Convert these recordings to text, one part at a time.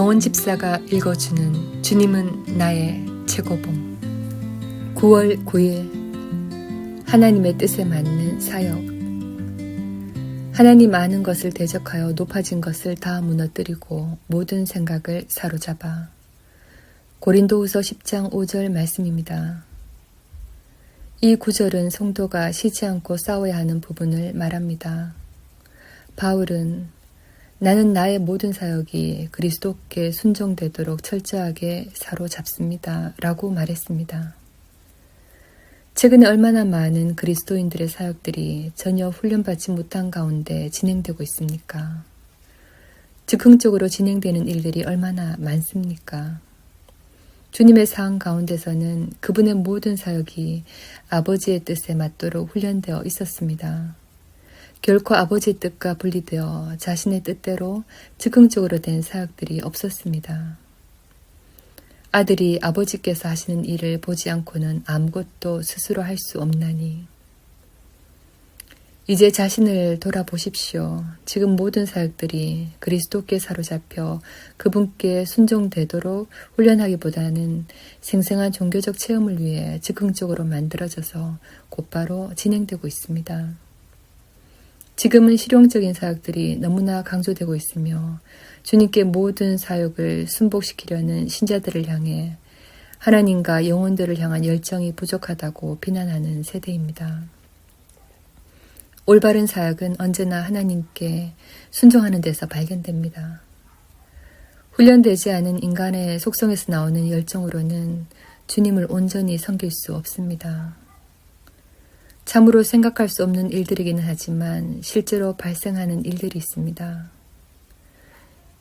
정원 집사가 읽어주는 주님은 나의 최고봉 9월 9일 하나님의 뜻에 맞는 사역 하나님 아는 것을 대적하여 높아진 것을 다 무너뜨리고 모든 생각을 사로잡아 고린도후서 10장 5절 말씀입니다. 이 구절은 성도가 쉬지 않고 싸워야 하는 부분을 말합니다. 바울은 나는 나의 모든 사역이 그리스도께 순종되도록 철저하게 사로잡습니다. 라고 말했습니다. 최근에 얼마나 많은 그리스도인들의 사역들이 전혀 훈련받지 못한 가운데 진행되고 있습니까? 즉흥적으로 진행되는 일들이 얼마나 많습니까? 주님의 사항 가운데서는 그분의 모든 사역이 아버지의 뜻에 맞도록 훈련되어 있었습니다. 결코 아버지의 뜻과 분리되어 자신의 뜻대로 즉흥적으로 된 사역들이 없었습니다. 아들이 아버지께서 하시는 일을 보지 않고는 아무것도 스스로 할 수 없나니. 이제 자신을 돌아보십시오. 지금 모든 사역들이 그리스도께 사로잡혀 그분께 순종되도록 훈련하기보다는 생생한 종교적 체험을 위해 즉흥적으로 만들어져서 곧바로 진행되고 있습니다. 지금은 실용적인 사역들이 너무나 강조되고 있으며 주님께 모든 사역을 순복시키려는 신자들을 향해 하나님과 영혼들을 향한 열정이 부족하다고 비난하는 세대입니다. 올바른 사역은 언제나 하나님께 순종하는 데서 발견됩니다. 훈련되지 않은 인간의 속성에서 나오는 열정으로는 주님을 온전히 섬길 수 없습니다. 참으로 생각할 수 없는 일들이기는 하지만 실제로 발생하는 일들이 있습니다.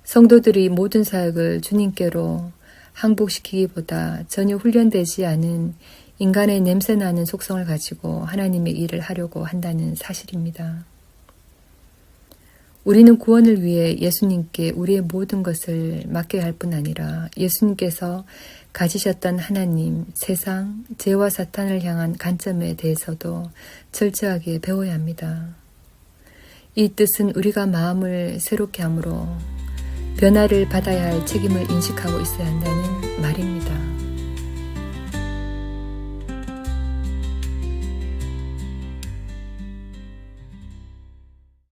성도들이 모든 사역을 주님께로 항복시키기보다 전혀 훈련되지 않은 인간의 냄새나는 속성을 가지고 하나님의 일을 하려고 한다는 사실입니다. 우리는 구원을 위해 예수님께 우리의 모든 것을 맡겨야 할 뿐 아니라 예수님께서 가지셨던 하나님, 세상, 죄와 사탄을 향한 관점에 대해서도 철저하게 배워야 합니다. 이 뜻은 우리가 마음을 새롭게 함으로 변화를 받아야 할 책임을 인식하고 있어야 한다는 말입니다.